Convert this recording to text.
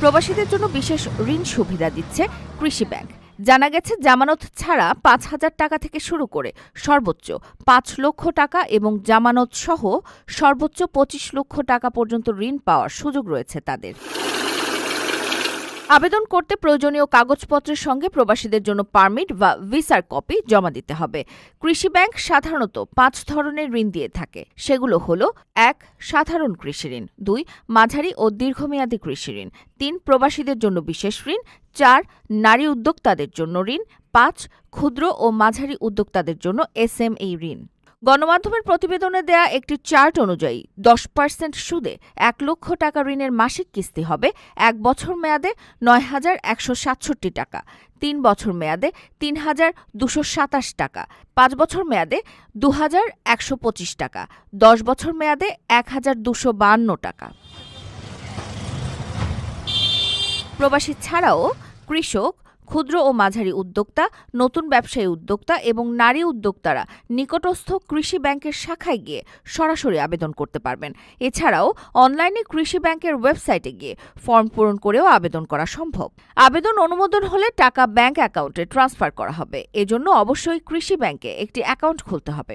প্রবাসীদের জন্য বিশেষ ঋণ সুবিধা দিচ্ছে কৃষি ব্যাংক। জানা গেছে, জামানত ছাড়া পাঁচ হাজার টাকা থেকে শুরু করে সর্বোচ্চ পাঁচ লক্ষ টাকা এবং জামানত সহ সর্বোচ্চ পঁচিশ লক্ষ টাকা পর্যন্ত ঋণ পাওয়ার সুযোগ রয়েছে তাদের। আবেদন করতে প্রয়োজনীয় কাগজপত্রের সঙ্গে প্রবাসীদের জন্য পারমিট বা ভিসার কপি জমা দিতে হবে। কৃষি ব্যাংক সাধারণত পাঁচ ধরনের ঋণ দিয়ে থাকে। সেগুলো হলো, এক, সাধারণ কৃষি ঋণ, দুই, মাঝারি ও দীর্ঘমেয়াদী কৃষি ঋণ, তিন, প্রবাসীদের জন্য বিশেষ ঋণ, চার, নারী উদ্যোক্তাদের জন্য ঋণ, পাঁচ, ক্ষুদ্র ও মাঝারি উদ্যোক্তাদের জন্য এসএমই ঋণ। গণমাধ্যমের প্রতিবেদনে দেয়া একটি চার্ট অনুযায়ী, দশ পার্সেন্ট সুদে এক লক্ষ টাকা ঋণের মাসিক কিস্তি হবে, এক বছর মেয়াদে নয় হাজার একশো সাতষট্টি টাকা, তিন বছর মেয়াদে তিন হাজার দুশো সাতাশ টাকা, পাঁচ বছর মেয়াদে দু হাজার একশো পঁচিশ টাকা, দশ বছর মেয়াদে এক হাজার দুশো বান্ন টাকা। প্রবাসী ছাড়াও কৃষক ক্ষুদ্র ও মাঝারি উদ্যোক্তা, নতুন ব্যবসায়ী উদ্যোক্তা এবং নারী উদ্যোক্তারা নিকটস্থ কৃষি ব্যাংকের শাখায় গিয়ে সরাসরি আবেদন করতে পারবেন। এছাড়াও অনলাইনে কৃষি ব্যাংকের ওয়েবসাইটে গিয়ে ফর্ম পূরণ করেও আবেদন করা সম্ভব। আবেদন অনুমোদন হলে টাকা ব্যাংক অ্যাকাউন্টে ট্রান্সফার করা হবে। এজন্য অবশ্যই কৃষি ব্যাংকে একটি অ্যাকাউন্ট খুলতে হবে।